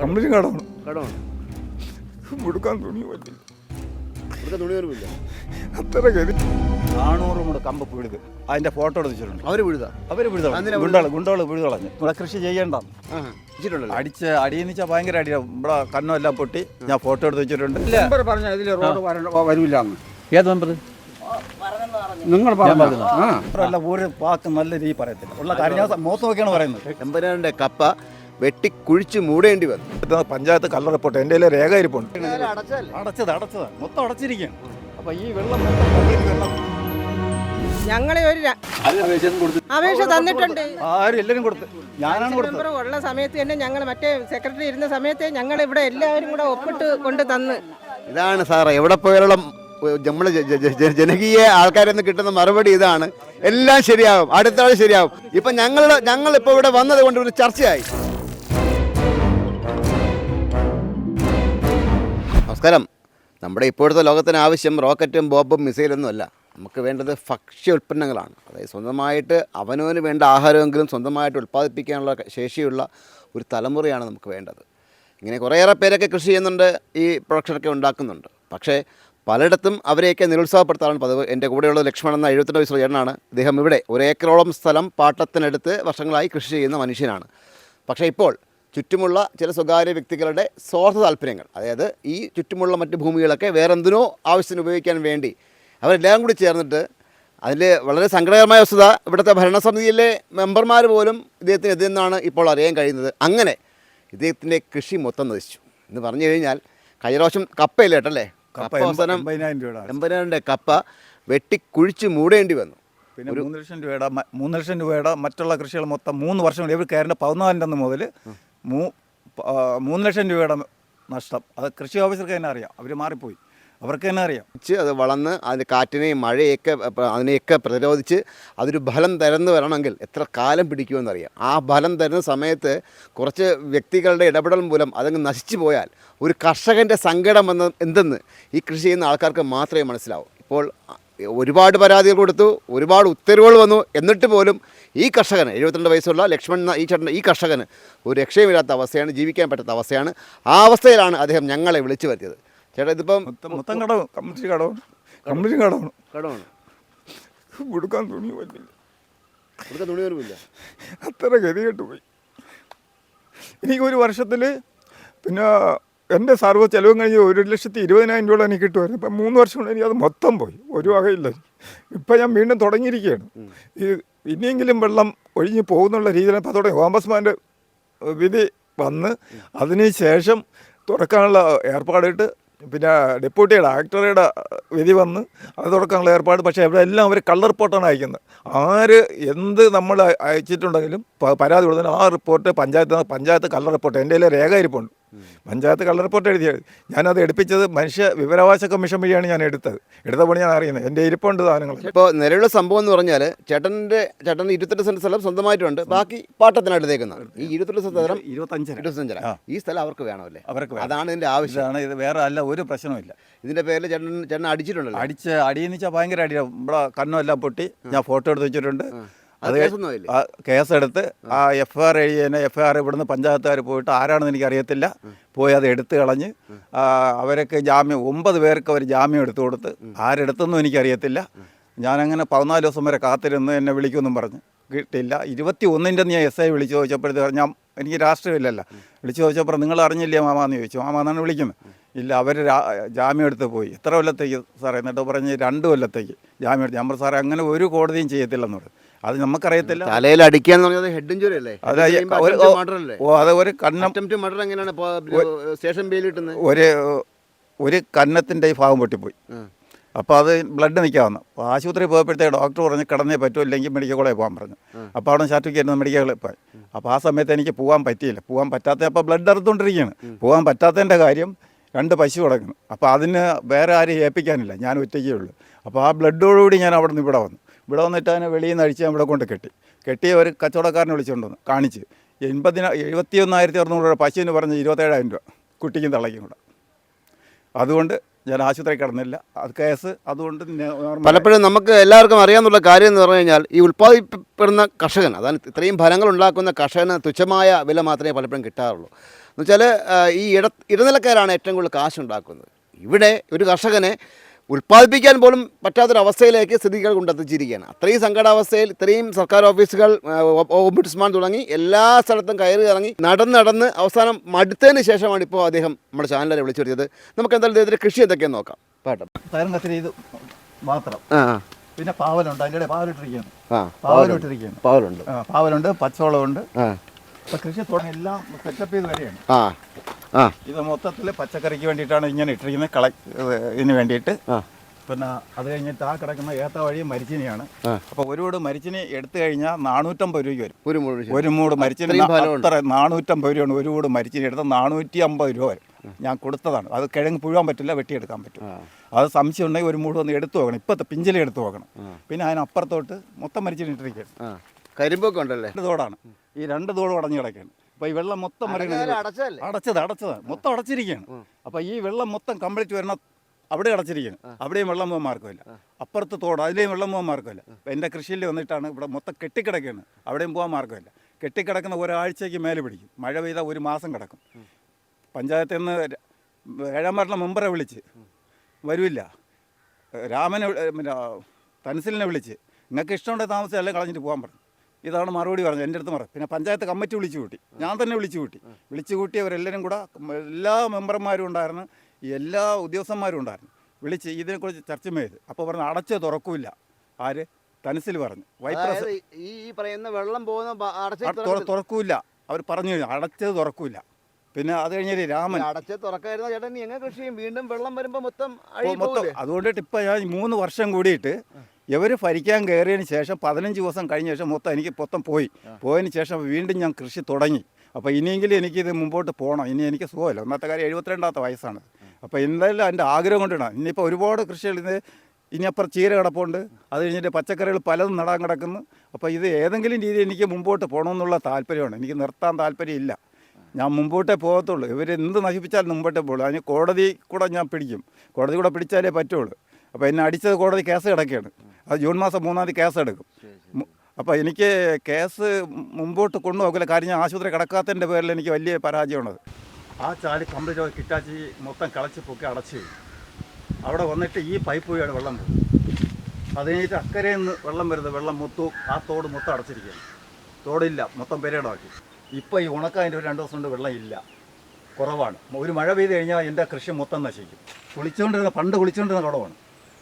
Complete കടമാണ് കടമാണ് മുടുക്കാൻ തുണി പറ്റില്ല. ഇവിടുത്തെ തുണി അത്ര മുട കമ്പ് പിഴുത്. അതിന്റെ ഫോട്ടോ എടുത്തിട്ടുണ്ട്. അവർ അവർ അവർ അവർ എന്തിനാ പിഴുതോളാം ഗുണ്ടകൾ ഗുണ്ടകൾ പിഴുതോളഞ്ഞു. ഇവിടെ കൃഷി ചെയ്യണ്ട. വെച്ചിട്ടുണ്ടല്ലോ. അടിച്ച് അടിയെന്ന് വെച്ചാൽ ഭയങ്കര അടിയാണ് ഇവിടെ കണ്ണെല്ലാം പൊട്ടി. ഞാൻ ഫോട്ടോ എടുത്ത് വെച്ചിട്ടുണ്ട്. മെമ്പർ പറഞ്ഞ ഇതിൽ റോഡ് എന്ന് ഏത് നമ്പർ നിങ്ങൾ പറഞ്ഞു. ആ. ഒരു വാക്ക് നല്ല രീതി പറയത്തില്ല. ഉള്ള കാര്യം ഞാൻ മുഖത്ത് നോക്കിയാണ് പറയുന്നത്. എമ്പനാറിന്റെ കപ്പ വെട്ടി കുഴിച്ച് മൂടേണ്ടി വന്നു. പഞ്ചായത്ത് കള്ള റിപ്പോർട്ട്. എന്റെ രേഖ ഇരിപ്പുണ്ട്. അടച്ചത് അടച്ചത്. മൊത്തം അടച്ചിരിക്കുകയാണ്. അപ്പൊ ഈ വെള്ളം വെള്ളം ഞങ്ങളെ ഒരു അപേക്ഷ തന്നിട്ടുണ്ട്. ആരും എല്ലാവരും കൊടുത്ത്. ഞാനാണ് കൊടുത്തത്. ഉള്ള സമയത്ത് തന്നെ ഞങ്ങൾ മറ്റേ സെക്രട്ടറി ഇരുന്ന സമയത്ത് ഞങ്ങൾ ഇവിടെ എല്ലാവരും കൂടെ ഒപ്പിട്ട് കൊണ്ട് തന്ന്. ഇതാണ് സാറേ എവിടെ പോയാലും നമ്മളെ ജ- ജ- ജ- ജനകീയ ആൾക്കാരിൽ നിന്ന് കിട്ടുന്ന മറുപടി ഇതാണ്. എല്ലാം ശരിയാവും. അടുത്ത ആൾ ശരിയാവും. ഇപ്പൊ ഞങ്ങളുടെ ഞങ്ങൾ ഇപ്പൊ ഇവിടെ വന്നത് കൊണ്ട് ഒരു ചർച്ചയായി. നമസ്കാരം. നമ്മുടെ ഇപ്പോഴത്തെ ലോകത്തിന് ആവശ്യം റോക്കറ്റും ബോബും മിസൈലൊന്നുമല്ല നമുക്ക് വേണ്ടത് ഭക്ഷ്യ ഉൽപ്പന്നങ്ങളാണ്. അതായത് സ്വന്തമായിട്ട് അവനവന് വേണ്ട ആഹാരമെങ്കിലും സ്വന്തമായിട്ട് ഉൽപ്പാദിപ്പിക്കാനുള്ള ശേഷിയുള്ള ഒരു തലമുറയാണ് നമുക്ക് വേണ്ടത്. ഇങ്ങനെ കുറേയേറെ പേരൊക്കെ കൃഷി ചെയ്യുന്നുണ്ട് ഈ പ്രൊഡക്ഷനൊക്കെ ഉണ്ടാക്കുന്നുണ്ട്. പക്ഷേ പലയിടത്തും അവരെയൊക്കെ നിരുത്സാഹപ്പെടുത്താറാണ് പതിവ് എന്റെ കൂടെയുള്ള ലക്ഷ്മണൻ എന്ന എഴുപത്തിരണ്ട് വയസ്സുള്ള ചേട്ടനാണ്. അദ്ദേഹം ഇവിടെ ഒരു ഏക്കറോളം സ്ഥലം പാട്ടത്തിനടുത്ത് വർഷങ്ങളായി കൃഷി ചെയ്യുന്ന മനുഷ്യനാണ്. പക്ഷേ ഇപ്പോൾ ചുറ്റുമുള്ള ചില സ്വകാര്യ വ്യക്തികളുടെ സ്വാർത്ഥ താല്പര്യങ്ങൾ അതായത് ഈ ചുറ്റുമുള്ള മറ്റ് ഭൂമികളൊക്കെ വേറെന്തിനോ ആവശ്യത്തിന് ഉപയോഗിക്കാൻ വേണ്ടി അവരെല്ലാം കൂടി ചേർന്നിട്ട് അതിൽ വളരെ സങ്കടകരമായ വസ്തുത ഇവിടുത്തെ ഭരണസമിതിയിലെ മെമ്പർമാർ പോലും ഇദ്ദേഹത്തിന് എതിരെന്നാണ് ഇപ്പോൾ അറിയാൻ കഴിയുന്നത്. അങ്ങനെ ഇദ്ദേഹത്തിന്റെ കൃഷി മൊത്തം നശിച്ചു. എന്ന് പറഞ്ഞു കഴിഞ്ഞാൽ കഴിഞ്ഞ പ്രാവശ്യം കപ്പയില്ല കേട്ടല്ലേ? കപ്പ അവസാനം എൺപതിനായിരം രൂപ കപ്പ. വെട്ടി കുഴിച്ച് മൂടേണ്ടി വന്നു. പിന്നെ മൂന്ന് ലക്ഷം രൂപയുടെ മൂന്ന് ലക്ഷം രൂപയുടെ മറ്റുള്ള കൃഷികൾ മൊത്തം മൂന്ന് വർഷം കൊണ്ട് ഇവർ കയറിന്റെ പതിനാലിന്റെ മുതൽ മൂ മൂന്ന് ലക്ഷം രൂപയുടെ നഷ്ടം. അത് കൃഷി ഓഫീസർക്ക് തന്നെ അറിയാം. അവർ മാറിപ്പോയി. അവർക്ക് തന്നെ അറിയാം. അത് വളർന്ന് അതിന് കാറ്റിനെയും മഴയൊക്കെ അതിനെയൊക്കെ പ്രതിരോധിച്ച് അതൊരു ഫലം തരുന്നു വരണമെങ്കിൽ എത്ര കാലം പിടിക്കുമെന്നറിയാം. ആ ഫലം തരുന്ന സമയത്ത് കുറച്ച് വ്യക്തികളുടെ ഇടപെടൽ മൂലം അതങ്ങ് നശിച്ചു പോയാൽ ഒരു കർഷകന്റെ സങ്കടം എന്ന എന്തെന്ന് ഈ കൃഷി ചെയ്യുന്ന ആൾക്കാർക്ക് മാത്രമേ മനസ്സിലാവൂ. ഇപ്പോൾ ഒരുപാട് പരാതികൾ കൊടുത്തു ഒരുപാട് ഉത്തരവുകൾ വന്നു. എന്നിട്ട് പോലും ഈ കർഷകന് എഴുപത്തിരണ്ട് വയസ്സുള്ള ലക്ഷ്മൺ എന്ന ഈ ചേട്ടൻ ഈ കർഷകന് ഒരു രക്ഷയുമില്ലാത്ത അവസ്ഥയാണ് ജീവിക്കാൻ പറ്റാത്ത അവസ്ഥയാണ്. ആ അവസ്ഥയിലാണ് അദ്ദേഹം ഞങ്ങളെ വിളിച്ചു വരുത്തിയത്. ചേട്ടാ ഇതിപ്പം മൊത്തം കടവും കംപ്ലീറ്റ് കടമാണ് കംപ്ലീറ്റ് കടവാണ് കടമാണ്. കൊടുക്കാൻ തുണി പറ്റില്ല കൊടുക്കാൻ തുണി വരുമില്ല അത്ര ഗതി പോയി. എനിക്ക് ഒരു വർഷത്തിൽ പിന്നെ എന്റെ സർവ ചിലവും കഴിഞ്ഞ് ഒരു ലക്ഷത്തി ഇരുപതിനായിരം രൂപ എനിക്ക് കിട്ടുമായിരുന്നു. ഇപ്പം മൂന്ന് വർഷം കൊണ്ട് എനിക്ക് അത് മൊത്തം പോയി. ഒരു വകയില്ല. ഇപ്പം ഞാൻ വീണ്ടും തുടങ്ങിയിരിക്കുകയാണ്. ഈ ഇനിയെങ്കിലും വെള്ളം ഒഴിഞ്ഞു പോകുന്നുള്ള രീതിയിൽ അപ്പോൾ തുടങ്ങി ഓംബസ്മാന്റെ വിധി വന്ന് അതിന് ശേഷം തുറക്കാനുള്ള ഏർപ്പാടിട്ട് പിന്നെ ഡെപ്യൂട്ടി ഡയറക്ടറുടെ വിധി വന്ന് അത് തുറക്കാനുള്ള ഏർപ്പാട്. പക്ഷേ ഇവിടെ എല്ലാം അവർ കള്ള റിപ്പോർട്ടാണ് അയക്കുന്നത്. ആര് എന്ത് നമ്മൾ അയച്ചിട്ടുണ്ടെങ്കിലും പരാതി കൊടുത്താൽ ആ റിപ്പോർട്ട് പഞ്ചായത്ത് പഞ്ചായത്ത് കള്ള റിപ്പോർട്ട്. എന്റെ കയ്യിൽ രേഖ ഇരിപ്പുണ്ട്. പഞ്ചായത്ത് കള്ള റിപ്പോർട്ട് എഴുതിയത് ഞാനത് എടുപ്പിച്ചത് മനുഷ്യ വിവരാവകാശ കമ്മീഷൻ വഴിയാണ് ഞാൻ എടുത്തത്. എടുത്ത പണി ഞാൻ അറിയുന്നത്. എന്റെ ഇരിപ്പുണ്ട് സാധനങ്ങൾ. ഇപ്പോൾ നിലവിലുള്ള സംഭവം എന്ന് പറഞ്ഞാൽ ചേട്ടന്റെ ചേട്ടൻ ഇരുപത്തെട്ട് സെന്റ് സ്ഥലം സ്വന്തമായിട്ടുണ്ട്. ബാക്കി പാട്ടത്തിനായിട്ട് തേക്കുന്നത് ഈ ഇരുപത്തെട്ട് സെന്റ് സ്ഥലം ഇരുപത്തഞ്ച് ഇരുപത്തഞ്ചര. ഈ സ്ഥലം അവർക്ക് വേണമല്ലേ അവർക്ക്. അതാണ് ഇതിന്റെ ആവശ്യം. ഇതാണ് ഇത് വേറെ അല്ല ഒരു പ്രശ്നമില്ല ഇതിന്റെ പേരിൽ ചേട്ടൻ ചേട്ടൻ അടിച്ചിട്ടുണ്ടല്ലോ. അടിച്ച് അടിയെന്ന് വെച്ചാൽ ഭയങ്കര അടിയാണ്. ഇവിടെ കണ്ണെല്ലാം പൊട്ടി. ഞാൻ ഫോട്ടോ എടുത്ത് വെച്ചിട്ടുണ്ട്. അത് കേസെടുത്ത് ആ. എഫ് ആർ എഴുതിയതിനെ എഫ് ആർ ഇവിടുന്ന് പഞ്ചായത്തുകാർ പോയിട്ട് ആരാണെന്ന് എനിക്ക് അറിയത്തില്ല പോയി അത് എടുത്തു കളഞ്ഞ് അവരൊക്കെ ജാമ്യം ഒമ്പത് പേർക്ക് അവർ ജാമ്യം എടുത്തു കൊടുത്ത് ആരെടുത്തെന്നും എനിക്കറിയത്തില്ല. ഞാനങ്ങനെ പതിനാല് ദിവസം വരെ കാത്തിരുന്ന് എന്നെ വിളിക്കുമെന്നും പറഞ്ഞു. കിട്ടില്ല. ഇരുപത്തി ഒന്നിന്റെ ഞാൻ എസ് ഐ വിളിച്ചു ചോദിച്ചപ്പോഴത്തേക്ക് ഞാൻ എനിക്ക് രാഷ്ട്രീയമില്ലല്ല. വിളിച്ചു ചോദിച്ചപ്പോൾ നിങ്ങൾ അറിഞ്ഞില്ലേ മാമാന്ന് ചോദിച്ചു. മാമാന്നാണ് വിളിക്കുന്നത്? ഇല്ല അവർ ജാമ്യം എടുത്ത് പോയി. എത്ര കൊല്ലത്തേക്ക് സാറേ? എന്നിട്ട് പറഞ്ഞ് രണ്ട് കൊല്ലത്തേക്ക് ജാമ്യം എടുത്ത്. ഞാൻ സാറേ അങ്ങനെ ഒരു കോടതിയും ചെയ്യത്തില്ലെന്ന് പറഞ്ഞു. അത് നമുക്കറിയത്തില്ല. തലയിൽ അടിക്കുക എന്ന് പറഞ്ഞത് ഹെഡ് ഇഞ്ചുറി അല്ലേ? അത് ഓ അത് ഒരു മർഡർ എങ്ങനെയാണ് സ്റ്റേഷൻ ബെയിൽ കിട്ടുന്നത്? ഒരു ഒരു കന്നത്തിന്റെ ഈ ഭാഗം പൊട്ടിപ്പോയി. അപ്പോൾ അത് ബ്ലഡ് നിൽക്കാവുന്ന അപ്പോൾ ആശുപത്രി പോയപ്പോഴത്തേക്ക് ഡോക്ടർ പറഞ്ഞ് കിടന്നേ പറ്റൂ ഇല്ലെങ്കിൽ മെഡിക്കൽ കോളേജ് പോകാൻ പറഞ്ഞു. അപ്പോൾ അവിടെ സർട്ടിഫിക്കറ്റ് മെഡിക്കൽ കോളേജ് പോയി. അപ്പോൾ ആ സമയത്ത് എനിക്ക് പോകാൻ പറ്റിയില്ല. പോകാൻ പറ്റാത്ത അപ്പോൾ ബ്ലഡ് എടുത്തുകൊണ്ടിരിക്കുകയാണ് പോകാൻ പറ്റാത്തതിന്റെ കാര്യം രണ്ട് പശു കിടക്കുന്നു. അപ്പോൾ അതിന് വേറെ ആരും ഏൽപ്പിക്കാനില്ല. ഞാൻ ഒറ്റയ്ക്കേ ഉള്ളൂ. അപ്പോൾ ആ ബ്ലഡോടുകൂടി ഞാൻ അവിടെ നിന്ന് ഇവിടെ വന്നു. ഇവിടെ വന്നിട്ട് അതിനെ വെളിയിൽ നിന്ന് അഴിച്ച് ഇവിടെ കൊണ്ട് കെട്ടി. കെട്ടിയ ഒരു കച്ചവടക്കാരനെ വിളിച്ചുകൊണ്ടുവന്ന് കാണിച്ച്. എൺപതിന എഴുപത്തി ഒന്നായിരത്തി അറുന്നൂറ് രൂപ പശുവിന് പറഞ്ഞ് ഇരുപത്തേഴായിരം രൂപ. കുട്ടിക്കും തള്ളയ്ക്കും കൂടെ. അതുകൊണ്ട് ഞാൻ ആശുപത്രി കിടന്നില്ല. അത് കേസ് അതുകൊണ്ട് പലപ്പോഴും നമുക്ക് എല്ലാവർക്കും അറിയാമെന്നുള്ള കാര്യം എന്ന് പറഞ്ഞു കഴിഞ്ഞാൽ ഈ ഉൽപ്പാദിപ്പിക്കപ്പെടുന്ന കർഷകൻ അതാണ് ഇത്രയും ഫലങ്ങൾ ഉണ്ടാക്കുന്ന കർഷകന് തുച്ഛമായ വില മാത്രമേ പലപ്പോഴും കിട്ടാറുള്ളൂ. എന്ന് വെച്ചാൽ ഈ ഇട ഇടനിലക്കാരാണ് ഏറ്റവും കൂടുതൽ കാശുണ്ടാക്കുന്നത് ഇവിടെ ഒരു കർഷകനെ ഉൽപ്പാദിപ്പിക്കാൻ പോലും പറ്റാത്തൊരവസ്ഥയിലേക്ക് സ്ഥിതികൾ കൊണ്ടെത്തിച്ചിരിക്കുകയാണ്. അത്രയും സങ്കടാവസ്ഥയിൽ ഇത്രയും സർക്കാർ ഓഫീസുകൾ ഓംബുഡ്സ്മാൻ തുടങ്ങി എല്ലാ സ്ഥലത്തും കയറി ഇറങ്ങി നടന്ന് നടന്ന് അവസാനം മടുത്തതിന് ശേഷമാണ് ഇപ്പോൾ അദ്ദേഹം നമ്മുടെ ചാനലിൽ വിളിച്ചു വരുത്തിയത് നമുക്ക് എന്തായാലും അദ്ദേഹത്തിന്റെ കൃഷി എന്തൊക്കെയെന്ന് നോക്കാം. പാട്ടം. തരം കത്തിരി ഇത് മാത്രം. പിന്നെ പാവലുണ്ട് അതിന്റെ ഇടയിൽ പാവലിട്ടിരിക്കുകയാണ്. പാവലിട്ടിരിക്കുകയാണ്. പാവലുണ്ട്. പാവലുണ്ട് പച്ചവളമുണ്ട്. കൃഷി തുടങ്ങി എല്ലാം സെറ്റപ്പ് ചെയ്ത് വരികയാണ്. ഇത് മൊത്തത്തിൽ പച്ചക്കറിക്ക് വേണ്ടിയിട്ടാണ് ഇങ്ങനെ ഇട്ടിരിക്കുന്നത്. കള ഇതിന് വേണ്ടിയിട്ട്. പിന്നെ അത് കഴിഞ്ഞിട്ട് ആ കിടക്കുന്ന ഏത്ത വഴി മരിച്ചിനിയാണ്. അപ്പൊ അപ്പോൾ ഒരു കൂട് മരിച്ചിനി എടുത്തു കഴിഞ്ഞാൽ നാനൂറ്റമ്പത് രൂപയ്ക്ക് വരും. ഒരു മൂട് ഒരു മൂട് മരിച്ചിനി. അത്ര നാനൂറ്റമ്പത് രൂപയാണ് ഒരു കൂട് മരിച്ചിനി എടുത്ത് നാനൂറ്റി അമ്പത് രൂപ വരും. ഞാൻ കൊടുത്തതാണ്. അത് കിഴങ്ങ് പുഴുവാൻ പറ്റില്ല വെട്ടിയെടുക്കാൻ പറ്റും. അത് സംശയം ഉണ്ടെങ്കിൽ ഒരു മൂട് ഒന്ന് എടുത്തു നോക്കണം ഇപ്പോഴത്തെ പിഞ്ചിലി എടുത്തു നോക്കണം പിന്നെ അതിനപ്പുറത്തോട്ട് മൊത്തം മരിച്ചിനി ഇട്ടിരിക്കുകയാണ്. കരിമ്പൊക്കെ ഉണ്ടല്ലേ? രണ്ട് തോടാണ്. ഈ രണ്ട് തോട് അടഞ്ഞു കിടക്കുകയാണ്. അപ്പോൾ ഈ വെള്ളം മൊത്തം അടച്ചത് അടച്ചത്. മൊത്തം അടച്ചിരിക്കുകയാണ്. അപ്പോൾ ഈ വെള്ളം മൊത്തം കംപ്ലീറ്റ് വരണ അവിടെ അടച്ചിരിക്കുകയാണ്. അവിടെയും വെള്ളം പോകാൻ മാർഗമില്ല അപ്പുറത്ത് തോട് അതിലെയും വെള്ളം പോകാൻ മാർഗമില്ല അപ്പോൾ എന്റെ കൃഷിയിൽ വന്നിട്ടാണ് ഇവിടെ മൊത്തം കെട്ടിക്കിടക്കുകയാണ്. അവിടെയും പോകാൻ മാർഗമില്ല കെട്ടിക്കിടക്കുന്ന ഒരാഴ്ചയ്ക്ക് മേലെ പിടിക്കും. മഴ പെയ്താൽ ഒരു മാസം കിടക്കും. പഞ്ചായത്തിൽ നിന്ന് ഏഴാം വാർഡിലെ മെമ്പറെ വിളിച്ച് വരില്ല രാമനെ തനസിലിനെ തൻസിലിനെ വിളിച്ച്. നിങ്ങൾക്ക് ഇഷ്ടമുണ്ടെങ്കിൽ താമസിച്ചല്ലേ കളഞ്ഞിട്ട് പോകാൻ പറഞ്ഞു. ഇതാണ് മറുപടി പറഞ്ഞത്. എന്റെ അടുത്ത് പറഞ്ഞു പിന്നെ പഞ്ചായത്ത് കമ്മിറ്റി വിളിച്ചു കൂട്ടി. ഞാൻ തന്നെ വിളിച്ചു കൂട്ടി. വിളിച്ചു കൂട്ടിയവരെല്ലാവരും കൂടെ എല്ലാ മെമ്പർമാരും ഉണ്ടായിരുന്നു. എല്ലാ ഉദ്യോഗസ്ഥന്മാരും ഉണ്ടായിരുന്നു. വിളിച്ച് ഇതിനെക്കുറിച്ച് ചർച്ച ചെയ്ത്. അപ്പോൾ പറഞ്ഞു അടച്ച് തുറക്കില്ല. ആര്? തനസിൽ പറഞ്ഞു. വൈപ്രസ് ഈ പറയുന്ന വെള്ളം പോകുന്ന തുറക്കൂല അവർ പറഞ്ഞു അടച്ചത് തുറക്കൂല പിന്നെ അത് കഴിഞ്ഞാൽ രാമൻ അടച്ച് തുറക്കായിരുന്ന ചേട്ടൻ എങ്ങനെ കൃഷി വീണ്ടും വെള്ളം വരുമ്പോൾ മൊത്തം മൊത്തം അതുകൊണ്ടിട്ട് ഇപ്പം ഞാൻ മൂന്ന് വർഷം കൂടിയിട്ട് ഇവർ ഭരിക്കാൻ കയറിയതിന് ശേഷം പതിനഞ്ച് ദിവസം കഴിഞ്ഞ ശേഷം മൊത്തം എനിക്ക് മൊത്തം പോയി. പോയതിന് ശേഷം വീണ്ടും ഞാൻ കൃഷി തുടങ്ങി. അപ്പോൾ ഇനിയെങ്കിലും എനിക്കിത് മുമ്പോട്ട് പോകണം ഇനി എനിക്ക് സുഖമല്ല. ഒന്നാമത്തെ കാര്യം എഴുപത്തിരണ്ടാമത്തെ വയസ്സാണ്. അപ്പോൾ എന്തായാലും എന്റെ ആഗ്രഹം കൊണ്ടിടാം ഇനിയിപ്പോൾ ഒരുപാട് കൃഷികൾ ഇത് ഇനിയപ്പുറം ചീര കിടപ്പുണ്ട്. അത് കഴിഞ്ഞിട്ട് പച്ചക്കറികൾ പലതും നടാൻ കിടക്കുന്നു. അപ്പോൾ ഇത് ഏതെങ്കിലും രീതിയിൽ എനിക്ക് മുമ്പോട്ട് പോകണമെന്നുള്ള താല്പര്യമാണ്. എനിക്ക് നിർത്താൻ താല്പര്യമില്ല. ഞാൻ മുമ്പോട്ടേ പോകത്തുള്ളൂ. ഇവർ എന്ത് നശിപ്പിച്ചാലും മുമ്പോട്ടേ പോകുള്ളൂ അതിന് കോടതി കൂടെ ഞാൻ പിടിക്കും. കോടതി കൂടെ പിടിച്ചാലേ പറ്റുള്ളൂ. അപ്പോൾ എന്നെ അടിച്ചത് കോടതി കേസ് കിടക്കുകയാണ്. അത് ജൂൺ മാസം മൂന്നാം തീയതി കേസ് എടുക്കും. അപ്പോൾ എനിക്ക് കേസ് മുമ്പോട്ട് കൊണ്ടുപോകില്ല കാര്യം ഞാൻ ആശുപത്രി കിടക്കാത്തതിന്റെ പേരിൽ എനിക്ക് വലിയ പരാജയമാണത്. ആ ചാലി കംപ്ലീറ്റ് കിട്ടാച്ചി മൊത്തം കളച്ച് പൊക്കി അടച്ച്. അവിടെ വന്നിട്ട് ഈ പൈപ്പ് വഴിയാണ് വെള്ളം പോകും അത് കഴിഞ്ഞിട്ട് അക്കരയിൽ നിന്ന് വെള്ളം വരുന്നത് വെള്ളം മുത്തു ആ തോട് മൊത്തം അടച്ചിരിക്കുകയാണ്. തോടില്ല മൊത്തം പെരേടാക്കി ഇപ്പോൾ ഈ ഉണക്കതിന്റെ ഒരു രണ്ട് ദിവസം കൊണ്ട് വെള്ളം ഇല്ല. കുറവാണ്. ഒരു മഴ പെയ്ത് കഴിഞ്ഞാൽ എന്റെ കൃഷി മൊത്തം നശിക്കും. കുളിച്ചുകൊണ്ടിരുന്ന പണ്ട് കുളിച്ചുകൊണ്ടിരുന്ന കുടമാണ്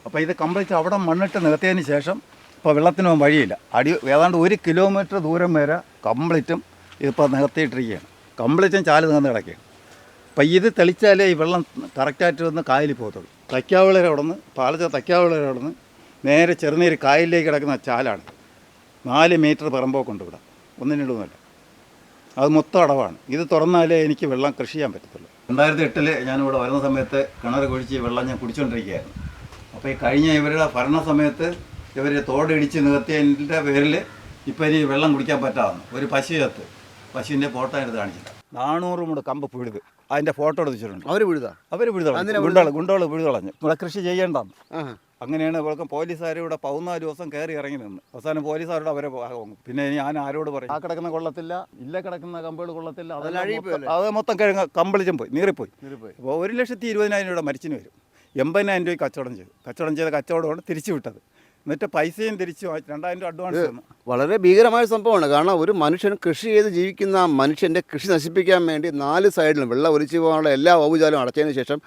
അപ്പോൾ ഇത് കംപ്ലീറ്റ് അവിടെ മണ്ണിട്ട് നികത്തിയതിന് ശേഷം ഇപ്പോൾ വെള്ളത്തിന് വഴിയില്ല. അടി ഏതാണ്ട് ഒരു കിലോമീറ്റർ ദൂരം വരെ കംപ്ലീറ്റും ഇതിപ്പോൾ നികത്തിയിട്ടിരിക്കുകയാണ്. കംപ്ലീറ്റും ചാൽ നികന്ന് കിടക്കുകയാണ്. അപ്പോൾ ഇത് തെളിച്ചാലേ ഈ വെള്ളം കറക്റ്റായിട്ട് വന്ന് കായലിൽ പോകത്തുള്ളൂ. തയ്ക്കാവിളരെ അവിടെ നിന്ന് പാലച്ച തയ്ക്കാവിളരെ അവിടെ നിന്ന് നേരെ ചെറുനീര് കായലിലേക്ക് കിടക്കുന്ന ചാലാണ്. നാല് മീറ്റർ പറമ്പോക്കുണ്ട് ഇവിടെ. ഒന്നിനു രണ്ടുമല്ല അത് മൊത്തം അടവാണ്. ഇത് തുറന്നാലേ എനിക്ക് വെള്ളം കൃഷി ചെയ്യാൻ പറ്റത്തുള്ളൂ. രണ്ടായിരത്തി എട്ടിൽ ഞാനിവിടെ വരുന്ന സമയത്ത് കിണർ കുഴിച്ച് വെള്ളം ഞാൻ കുടിച്ചുകൊണ്ടിരിക്കുകയായിരുന്നു അപ്പോൾ ഈ കഴിഞ്ഞ ഇവരുടെ ഭരണ സമയത്ത് ഇവർ തോടിടിച്ച് നികത്തിയതിന്റെ പേരിൽ ഇപ്പം ഇനി വെള്ളം കുടിക്കാൻ പറ്റാമെന്ന് ഒരു പശു ചത്ത് പശുവിന്റെ ഫോട്ടോ എടുത്ത് കാണിച്ചില്ല നാനൂറ് മുട കമ്പ് പിഴുത്. അതിന്റെ ഫോട്ടോ എടുത്ത് അവർ വിഴുതാ അവർ പിഴുതളഞ്ഞു ഗുണ്ടകൾ ഗുണ്ടകൾ പിഴുതളഞ്ഞു ഇവിടെ കൃഷി ചെയ്യേണ്ടെന്ന്. അങ്ങനെയാണ് ഇവർക്ക് പോലീസുകാർ ഇവിടെ പതിനാല് ദിവസം കയറി ഇറങ്ങി നിന്ന്. അവസാനം പോലീസുകാരോട് അവരെ പിന്നെ ഇനി ഞാൻ ആരോട് പറയും? ആ കിടക്കുന്ന കൊള്ളത്തില്ല. ഇല്ല കിടക്കുന്ന കമ്പുകൾ കൊള്ളത്തില്ല? അത് മൊത്തം കിഴങ്ങ് കമ്പളിച്ചും പോയി. നീറിപ്പോയി. അപ്പോൾ ഒരു ലക്ഷത്തി ഇരുപതിനായിരം രൂപ മരിച്ചിന് വരും. എൺപതിനായിരം രൂപയ്ക്ക് കച്ചവടം ചെയ്തു. കച്ചവടം ചെയ്ത കച്ചവടമാണ് തിരിച്ചു വിട്ടത് എന്നിട്ട് പൈസയും തിരിച്ചു രണ്ടായിരം രൂപ അഡ്വാൻസ് തന്നു വളരെ ഭീകരമായ സംഭവമാണ്. കാരണം ഒരു മനുഷ്യൻ കൃഷി ചെയ്ത് ജീവിക്കുന്ന മനുഷ്യന്റെ കൃഷി നശിപ്പിക്കാൻ വേണ്ടി നാല് സൈഡിലും വെള്ളം ഒലിച്ചു പോകാനുള്ള എല്ലാ ഔപചാരവും അടച്ചതിന് ശേഷം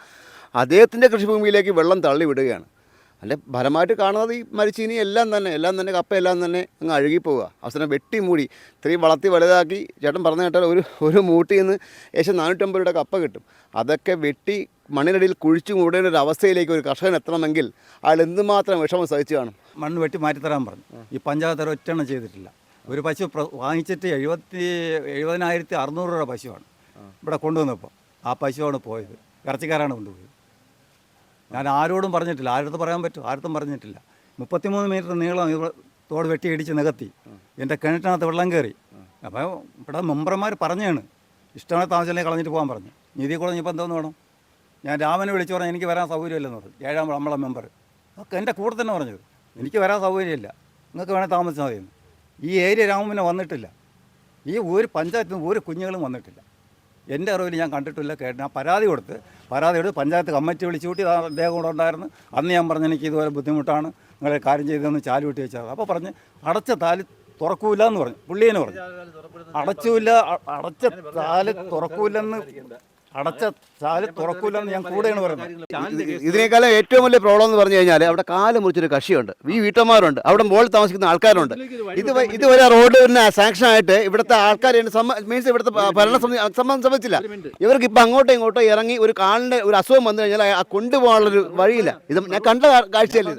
അദ്ദേഹത്തിന്റെ കൃഷിഭൂമിയിലേക്ക് വെള്ളം തള്ളി വിടുകയാണ് അല്ലെ ഫലമായിട്ട് കാണുന്നത് ഈ മരിച്ചീനി എല്ലാം തന്നെ എല്ലാം തന്നെ കപ്പ എല്ലാം തന്നെ അങ്ങ് അഴുകി പോവുക അവസാനം വെട്ടി മൂടി ഇത്രയും വളർത്തി വലുതാക്കി ചേട്ടൻ പറഞ്ഞു കേട്ടാൽ ഒരു ഒരു മൂട്ടിൽ നിന്ന് ഏകദേശം നാനൂറ്റമ്പത് രൂപയുടെ കപ്പ കിട്ടും. അതൊക്കെ വെട്ടി മണ്ണിനടിയിൽ കുഴിച്ചു മൂടേണ്ട ഒരു അവസ്ഥയിലേക്ക് ഒരു കർഷകൻ എത്തണമെങ്കിൽ അയാൾ എന്തുമാത്രം വിഷമം സഹിച്ചു കാണും. മണ്ണ് വെട്ടി മാറ്റിത്തരാൻ പറഞ്ഞു. ഈ പഞ്ചായത്ത് ഒറ്റെണ്ണം ചെയ്തിട്ടില്ല. ഒരു പശു വാങ്ങിച്ചിട്ട് എഴുപത്തി എഴുപതിനായിരത്തി അറുന്നൂറ് രൂപ പശുവാണ്. ഇവിടെ കൊണ്ടുവന്നപ്പോൾ ആ പശുവാണ് പോയത്. ഇറച്ചിക്കാരാണ് കൊണ്ടുപോയത്. ഞാൻ ആരോടും പറഞ്ഞിട്ടില്ല. ആരുടെ പറയാൻ പറ്റും? ആരുടെ പറഞ്ഞിട്ടില്ല. മുപ്പത്തിമൂന്ന് മീറ്റർ നീളം തോട് വെട്ടി ഇടിച്ച് നികത്തി. എന്റെ കിണറ്റിനകത്ത് വെള്ളം കയറി അപ്പോൾ ഇവിടെ മെമ്പർമാർ പറഞ്ഞാണ്. ഇഷ്ടമാണ് താമസിച്ചില്ലെങ്കിൽ കളഞ്ഞിട്ട് പോകാൻ പറഞ്ഞു. നീതി ഇപ്പം എന്തോന്ന് വേണം? ഞാൻ രാമനെ വിളിച്ച് പറഞ്ഞു എനിക്ക് വരാൻ സൗകര്യമില്ലെന്ന് പറഞ്ഞു. ഏഴാം നമ്മളെ മെമ്പർ. ഒക്കെ എന്റെ കൂടെ തന്നെ പറഞ്ഞത്. എനിക്ക് വരാൻ സൗകര്യമില്ല. നിങ്ങൾക്ക് വേണേൽ താമസിച്ചാൽ മതിയെന്ന്. ഈ ഏരിയ രാമനെ വന്നിട്ടില്ല. ഈ ഒരു പഞ്ചായത്തിൽ നിന്ന് ഒരു കുഞ്ഞുങ്ങളും വന്നിട്ടില്ല. എന്റെ അറിവിൽ ഞാൻ കണ്ടിട്ടില്ല കേട്ടു ഞാൻ പരാതി കൊടുത്ത് പരാതി കൊടുത്ത് പഞ്ചായത്ത് കമ്മിറ്റി വിളിച്ചു കൂട്ടി അദ്ദേഹം കൂടെ ഉണ്ടായിരുന്നു. അന്ന് ഞാൻ പറഞ്ഞു എനിക്ക് ഇതുപോലെ ബുദ്ധിമുട്ടാണ്. നിങ്ങളെ കാര്യം ചെയ്തതെന്ന് ചാലു വെട്ടി വെച്ചത് അപ്പോൾ പറഞ്ഞ് അടച്ച താലി തുറക്കൂല എന്ന് പറഞ്ഞു. പുള്ളിയെന്ന് പറഞ്ഞു. അടച്ചില്ല അടച്ച താൽ തുറക്കൂലെന്ന് അടച്ച ചാൽ തുറക്കൂലെന്ന് ഞാൻ കൂടെയാണ് പറയുന്നത് ഇത് ഇതിനേക്കാളും ഏറ്റവും വലിയ പ്രോബ്ലം എന്ന് പറഞ്ഞു കഴിഞ്ഞാൽ അവിടെ കാൽ മുറിച്ചൊരു കക്ഷിയുണ്ട്. ഈ വീട്ടമ്മമാരുണ്ട്. അവിടെ മുകളിൽ താമസിക്കുന്ന ആൾക്കാരുണ്ട്. ഇത് ഇതുവരെ റോഡ് പിന്നെ സാങ്ഷൻ ആയിട്ട് ഇവിടുത്തെ ആൾക്കാർ മീൻസ് ഇവിടുത്തെ ഭരണ സംബന്ധം സംബന്ധിച്ചില്ല. ഇവർക്ക് ഇപ്പം അങ്ങോട്ടോ ഇങ്ങോട്ടോ ഇറങ്ങി ഒരു കാലിന്റെ ഒരു അസുഖം വന്നു കഴിഞ്ഞാൽ ആ കൊണ്ടുപോകാനുള്ളൊരു വഴിയില്ല. ഇത് ഞാൻ കണ്ട കാഴ്ചയല്ലേ.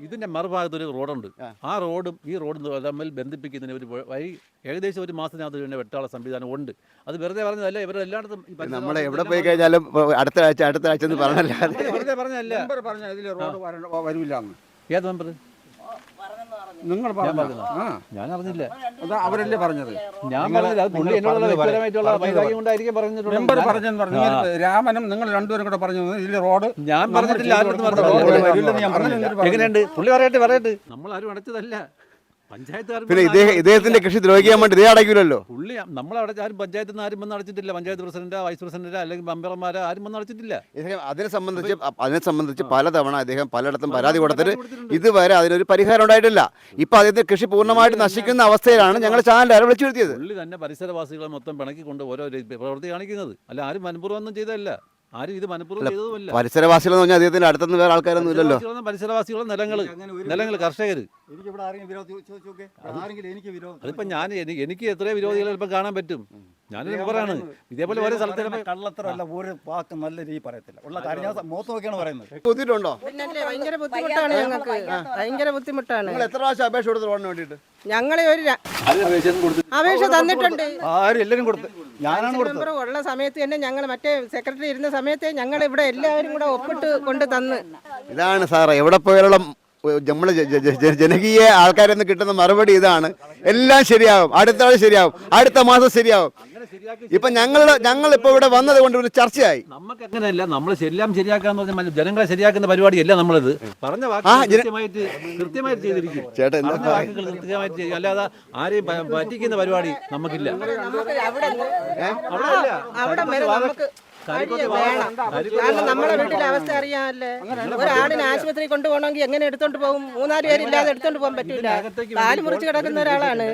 ഇതിന്റെ മറുഭാഗത്ത് ഒരു റോഡുണ്ട്. ആ. റോഡും ഈ റോഡും തമ്മിൽ ബന്ധിപ്പിക്കുന്നതിന് ഒരു വ- വഴി ഏകദേശം ഒരു മാസത്തിനകത്ത് തന്നെ വെട്ടാള സംവിധാനം ഉണ്ട്. അത് വെറുതെ പറഞ്ഞതല്ല ഇവർ എല്ലായിടത്തും നമ്മൾ എവിടെ പോയി കഴിഞ്ഞാലും അടുത്ത ആഴ്ച അടുത്ത ആഴ്ച എന്ന് പറഞ്ഞല്ലാതെ വെറുതെ പറഞ്ഞല്ല പറഞ്ഞ ഇതിൽ റോഡ് വരില്ല ഏത് മെമ്പർ നിങ്ങൾ പറഞ്ഞു? ഞാൻ അറിഞ്ഞില്ല. അതാ അവരല്ലേ പറഞ്ഞത്. ഞാൻ പറഞ്ഞില്ല. അത് പുള്ളി എന്നോടുള്ള വ്യക്തിപരമായിട്ടുള്ള വൈരാഗ്യം കൊണ്ടായിരിക്കും പറഞ്ഞിട്ടുള്ളത്. മെമ്പർ പറഞ്ഞെന്ന് പറഞ്ഞു. രാമനും നിങ്ങൾ രണ്ടുപേരും കൂടെ പറഞ്ഞു. ഇതിലെ റോഡ് ഞാൻ പറഞ്ഞിട്ടില്ല. എങ്ങനെയുണ്ട്? പുള്ളി പറയട്ടെ പറയട്ടെ. നമ്മൾ ആരും അടച്ചതല്ല. പഞ്ചായത്ത് പിന്നെ ഇദ്ദേഹം ഇദ്ദേഹത്തിന്റെ കൃഷി ദ്രോഹിക്കാൻ വേണ്ടി ഇതേ അടയ്ക്കൂലല്ലോ? പുള്ളി നമ്മളവിടെ ആരും പഞ്ചായത്തിൽ നിന്ന് ആരും വന്ന് അടച്ചിട്ടില്ല. പഞ്ചായത്ത് പ്രസിഡന്റ് വൈസ് പ്രസിഡന്റ് അല്ലെങ്കിൽ മെമ്പർമാരോ ആരും വന്ന് അടച്ചിട്ടില്ല. ഇദ്ദേഹം അതിനെ സംബന്ധിച്ച് അതിനെ സംബന്ധിച്ച് പലതവണ അദ്ദേഹം പലയിടത്തും പരാതി കൊടുത്തിട്ട് ഇതുവരെ അതിനൊരു പരിഹാരം ഉണ്ടായിട്ടില്ല. ഇപ്പൊ അദ്ദേഹത്തെ കൃഷി പൂർണമായിട്ട് നശിക്കുന്ന അവസ്ഥയിലാണ് ഞങ്ങൾ ചാനൽ വിളിച്ചു വരുത്തിയത്. പുള്ളി തന്നെ പരിസരവാസികളെ മൊത്തം പിണക്കിക്കൊണ്ട് ഓരോ പ്രവൃത്തി കാണിക്കുന്നത് അല്ല ആരും മനഃപൂർവം ഒന്നും ചെയ്തതല്ല. ആരും ഇത് മനഃപൂർവം ചെയ്തതുമല്ല. പരിസരവാസികൾ പറഞ്ഞാൽ അദ്ദേഹത്തിന്റെ അടുത്തുനിന്ന് വേറെ ആൾക്കാരൊന്നും ഇല്ലല്ലോ. പരിസരവാസികളും പരിസരവാസികളും നിലങ്ങൾ നിലങ്ങൾ കർഷകർ. ആരെങ്കിലും വിരോധം ചോദിച്ചു നോക്കേ ആരെങ്കിലും എനിക്ക് വിരോധം അതിപ്പോ ഞാൻ എനി- എനിക്ക് എത്രയോ വിരോധികളെ ഇപ്പം കാണാൻ പറ്റും. ഞാനൊരു മെമ്പറാണ് ഇതേപോലെ ഓരോ സ്ഥലത്ത് കള്ളത്തരമല്ല ഒരു വാക്ക് നല്ല രീതി പറയത്തില്ല. ഉള്ള കാര്യം ഞാൻ മുഖത്ത് നോക്കിയാണ് പറയുന്നത്. ബുദ്ധിമുട്ടുണ്ടോ? പിന്നല്ലേ ഭയങ്കര ബുദ്ധിമുട്ടാണ് ഞങ്ങൾക്ക്. ഭയങ്കര ബുദ്ധിമുട്ടാണ്. നിങ്ങൾ എത്ര പ്രാവശ്യം അപേക്ഷ കൊടുത്തു റോഡിന് വേണ്ടിയിട്ട്? ഞങ്ങളെ ഒരു ര- അപേക്ഷ തന്നിട്ടുണ്ട്. ആരും എല്ലാവരും കൊടുത്ത് ഞാനാണ് കൊടുത്തത്. മെമ്പർ ഉള്ള സമയത്ത് തന്നെ ഞങ്ങൾ മറ്റേ സെക്രട്ടറി ഇരുന്ന സമയത്ത് ഞങ്ങൾ ഇവിടെ എല്ലാവരും കൂടെ ഒപ്പിട്ട് കൊണ്ട് തന്ന്. ഇതാണ് സാറേ എവിടെ പോയാലുള്ള നമ്മളെ ജനകീയ ആൾക്കാരിൽ നിന്ന് കിട്ടുന്ന മറുപടി ഇതാണ്. എല്ലാം ശരിയാവും അടുത്ത ആൾ ശരിയാവും അടുത്ത മാസം ശരിയാവും ഇപ്പൊ ഞങ്ങൾ ഞങ്ങൾ ഇപ്പൊ ഇവിടെ വന്നത് കൊണ്ട് ഒരു ചർച്ചയായി. നമുക്ക് അങ്ങനെയല്ല നമ്മൾ ശരിയാം ശരിയാക്കാന്ന് പറഞ്ഞാൽ ജനങ്ങളെ ശരിയാക്കുന്ന പരിപാടിയല്ല നമ്മളിത്. പറഞ്ഞ കൃത്യമായിട്ട് കൃത്യമായിട്ട് ചെയ്തിരിക്കും. പറഞ്ഞ വാക്കുകൾ കൃത്യമായിട്ട് ചെയ്യും. അല്ലാതെ ആരെയും പ- പറ്റിക്കുന്ന പരിപാടി നമുക്കില്ല. നമുക്ക് അവിടെ അവിടെ അവിടെ വരെ നമുക്ക് കാരണം നമ്മളെ വീട്ടിലെ അവസ്ഥ അറിയാമല്ലേ? ഒരാളിനെ ആശുപത്രി കൊണ്ടുപോകണമെങ്കിൽ എങ്ങനെ എടുത്തോണ്ട് പോകും? മൂന്നാൽ പേരില്ലാതെ എടുത്തോണ്ട് പോകാൻ പറ്റില്ല കാൽ മുറിച്ച് കിടക്കുന്ന ഒരാളാണ്.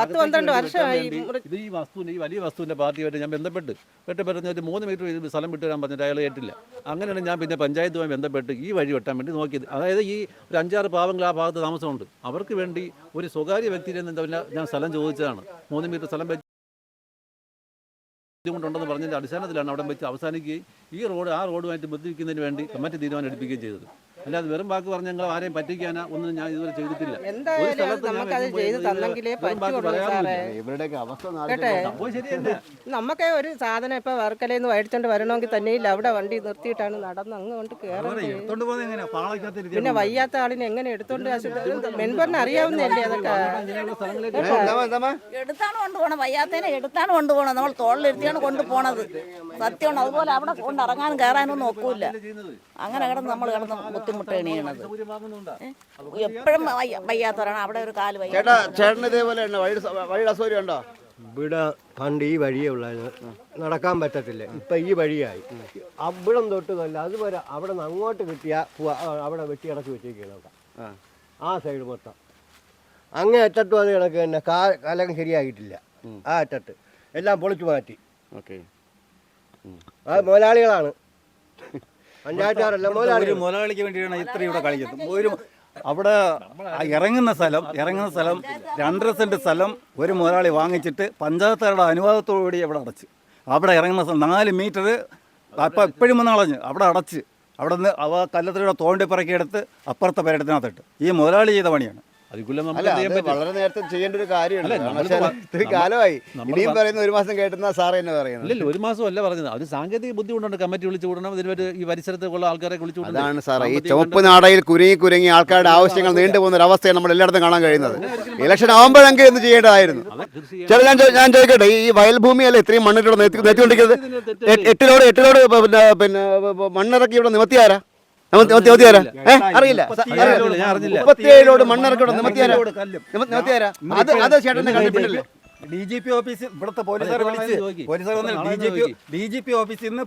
പത്ത് പന്ത്രണ്ട് വർഷമായി ഇത് ഈ വസ്തുവിന് ഈ വലിയ വസ്തുവിന്റെ പാർട്ടിയായിട്ട് ഞാൻ ബന്ധപ്പെട്ട് പെട്ട് പറഞ്ഞ ഒരു മൂന്ന് മീറ്റർ സ്ഥലം വിട്ട് വരാൻ പറഞ്ഞിട്ട് അയാൾ കേട്ടില്ല. അങ്ങനെയാണ് ഞാൻ പിന്നെ പഞ്ചായത്തുമായി ബന്ധപ്പെട്ട് ഈ വഴി വെട്ടാൻ വേണ്ടി നോക്കിയത്. അതായത് ഈ ഒരു അഞ്ചാറ് പാവങ്ങൾ ആ ഭാഗത്ത് താമസമുണ്ട്. അവർക്ക് വേണ്ടി ഒരു സ്വകാര്യ വ്യക്തിയിൽ നിന്ന് ഞാൻ സ്ഥലം ചോദിച്ചതാണ്. മൂന്ന് മീറ്റർ സ്ഥലം ബുദ്ധിമുട്ടുണ്ടെന്ന് പറഞ്ഞതിന്റെ അടിസ്ഥാനത്തിലാണ് അവിടെ വെച്ച് അവസാനിക്കുകയും ഈ റോഡ് ആ റോഡുമായിട്ട് ബന്ധിപ്പിക്കുന്നതിന് വേണ്ടി കമ്മിറ്റി തീരുമാനം എടുപ്പിക്കുകയും ചെയ്തത്. അല്ലാതെ വെറും വാക്ക് പറഞ്ഞ ഞങ്ങൾ ആരെയും പറ്റിക്കാനാ ഒന്നും ഞാൻ ഇതുവരെ ചെയ്തിട്ടില്ല. ഒരു എന്തായാലും സ്ഥലത്ത് ഞാൻ നമുക്കത് വരുമ്പോൾ ചെയ്ത് ഇത് തന്നെങ്കിലേ വെറും വാക്ക് പറ്റുള്ളൂ സാറേ. ഇവരുടെയൊക്കെ അവസ്ഥ കേട്ടെ? നമുക്ക് ഒരു സാധനം ഇപ്പൊ വർക്കലയിൽ നിന്ന് മേടിച്ചോണ്ട് വരണമെങ്കിൽ തന്നെയില്ല അവിടെ വണ്ടി നിർത്തിയിട്ടാണ് നടന്ന് അങ്ങോട്ട് കയറുന്നത് എടുത്തോണ്ട് പോകുന്നത് എങ്ങനെയാ? പാളയ്ക്കകത്ത് ഇരുത്തിയാ പിന്നെ വയ്യാത്ത ആളിനെ എങ്ങനെ എടുത്തോണ്ട് ആശുപത്രി മെൻബറിന് അറിയാവുന്നതല്ലേ അതൊക്കെ? ഇങ്ങനെയുള്ള? എടുത്താണ് കൊണ്ടുപോകണം വയ്യാത്തതിനെ എടുത്താണ് കൊണ്ടുപോകണം നമ്മൾ തോളിലിരുത്തിയാണ് കൊണ്ടുപോണത്. സത്യമാണ്. അതുപോലെ അവിടെ കൊണ്ട് ഇറങ്ങാനും കയറാനും ഒന്നും ഒക്കില്ല അങ്ങനെ കിടന്ന് നമ്മൾ കിടന്ന് ബുദ്ധിമുട്ടാണ് ചെയ്യണത് എപ്പോഴും വയ്യാത്തവരാണ്. അവിടെ ഒരു കാൽ വയ്യ ചേട്ടാ ചേട്ടന് ഇതേപോലെ ഉണ്ടോ വഴി വഴിയുടെ അസൗകര്യം ഉണ്ടോ? ഇവിടെ പണ്ട് ഈ വഴിയേ ഉള്ളായിരുന്നു. നടക്കാൻ പറ്റത്തില്ല. ഇപ്പം ഈ വഴിയായി. അവിടം തൊട്ട് നല്ല അതുവരെ അവിടെ നിന്ന് അങ്ങോട്ട് കിട്ടിയ അവിടെ വെട്ടി ഇടച്ച് വെച്ചേക്കാണ് അവിടെ. ആ. സൈഡ് മൊത്തം. അങ്ങേ അറ്റത്തും അത് കിടക്കുക തന്നെ കാ കലം ശരിയായിട്ടില്ല. ആ അറ്റത്ത്. എല്ലാം പൊളിച്ചു മാറ്റി. ഓക്കെ. ആ മുതലാളികളാണ്. ഒരു മുതലാളിക്ക് വേണ്ടിയാണ് ഇത്ര ഇവിടെ കളിക്കുന്നത് ഒരു അവിടെ ഇറങ്ങുന്ന സ്ഥലം ഇറങ്ങുന്ന സ്ഥലം രണ്ടര സെന്റ് സ്ഥലം ഒരു മുതലാളി വാങ്ങിച്ചിട്ട് പഞ്ചായത്തുകാരുടെ അനുവാദത്തോടുകൂടി അവിടെ അടച്ച്. അവിടെ ഇറങ്ങുന്ന സ്ഥലം നാല് മീറ്റർ അപ്പം എപ്പോഴും വന്ന് കളഞ്ഞ്. അവിടെ അടച്ച്. അവിടെ നിന്ന് അവ കല്ലത്തിലൂടെ തോണ്ടി പിറക്കിയെടുത്ത് അപ്പുറത്തെ പേരിടത്തിനകത്തിട്ട്. ഈ മുതലാളി ചെയ്ത പണിയാണ്. അതിക്കുള്ള നമുക്ക് വളരെ നേരത്തെ ചെയ്യേണ്ട ഒരു കാര്യമാണ്. കാലമായി. ഇനിയും പറയുന്ന ഒരു മാസം കേട്ടുന്ന സാറ് തന്നെ പറയുന്നത്. ഇല്ല ഒരു മാസം അല്ല പറഞ്ഞത്. അത് സാങ്കേതിക ബുദ്ധിമുട്ടുണ്ട് കമ്മിറ്റി വിളിച്ചു വിടണം ഇതിന് ഈ പരിസരത്തുള്ള ആൾക്കാരെ വിളിച്ചു അതാണ് സാർ ഈ ചുവപ്പ് നാടയിൽ കുരുങ്ങി കുരുങ്ങി ആൾക്കാരുടെ ആവശ്യങ്ങൾ നീണ്ടുപോകുന്ന ഒരു അവസ്ഥയാണ് നമ്മൾ എല്ലായിടത്തും കാണാൻ കഴിയുന്നത്. ഇലക്ഷൻ ആവുമ്പോഴെങ്കിൽ എന്ന് ചെയ്യേണ്ടതായിരുന്നു. ചില ചേട്ടാ ഞാൻ ഞാൻ ചോദിക്കട്ടെ ഈ വയൽ ഭൂമിയല്ലേ ഇത്രയും തെറ്റ് എ- എട്ടിലോട് എട്ടിലോട് പിന്നെ പിന്നെ മണ്ണിറക്കി ഇവിടെ ഏ അറിയില്ല. ഞാൻ. മുപ്പത്തിയേഴിലോട് മണ്ണിറക്കി ഇവിടെ നിമത്തിയാരാ നിമത്തിയാരാ അത് അത് ചേട്ടന്റെ കണ്ടിട്ടില്ലല്ലോ. ഡി ജി പി ഓഫീസിൽ ഇവിടുത്തെ പോലീസുകാർ വിളിച്ച് നോക്കി? പോലീസുകാർ D G P D G P ഓഫീസിൽ നിന്ന്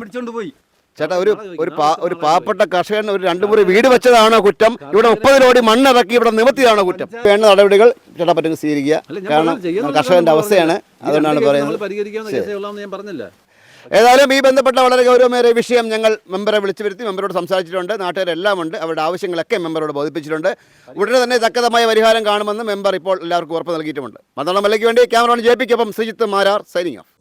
പിടിച്ചോണ്ട് പോയി. ചേട്ടാ ഒരു ഒരു പാ- ഒരു പാവപ്പെട്ട കർഷകൻ ഒരു രണ്ടു മുറി വീട് വെച്ചതാണോ കുറ്റം? ഇവിടെ മുപ്പത് കോടി മണ്ണിറക്കി ഇവിടെ നിവർത്തിയതാണോ കുറ്റം? വേണ്ട നടപടികൾ ചേട്ടാ പറ്റുന്ന സ്വീകരിക്കുക. ഞാൻ കാരണം കർഷകന്റെ അവസ്ഥയാണ്. പറഞ്ഞില്ല. അതുകൊണ്ടാണ് രണ്ട് കേസ് പറയുന്നത് ഏതായാലും ഈ ബന്ധപ്പെട്ട വളരെ ഗൗരവമേറിയ വിഷയം ഞങ്ങൾ മെമ്പറെ വിളിച്ചു വരുത്തി മെമ്പറോട് സംസാരിച്ചിട്ടുണ്ട് നാട്ടുകാരെല്ലാം ഉണ്ട് അവരുടെ ആവശ്യങ്ങളൊക്കെ മെമ്പറോട് ബോധിപ്പിച്ചിട്ടുണ്ട്. ഉടനെ തന്നെ തക്കതമായ പരിഹാരം കാണുമെന്ന് മെമ്പർ ഇപ്പോൾ എല്ലാവർക്കും ഉറപ്പ് നൽകിയിട്ടുമുണ്ട്. മന്ത്രിമലയ്ക്ക് വേണ്ടി ക്യാമറ ജെ പിക്കൊപ്പം ശ്രീജിത്ത് മാരാർ സൈനിങ് ഓഫ്.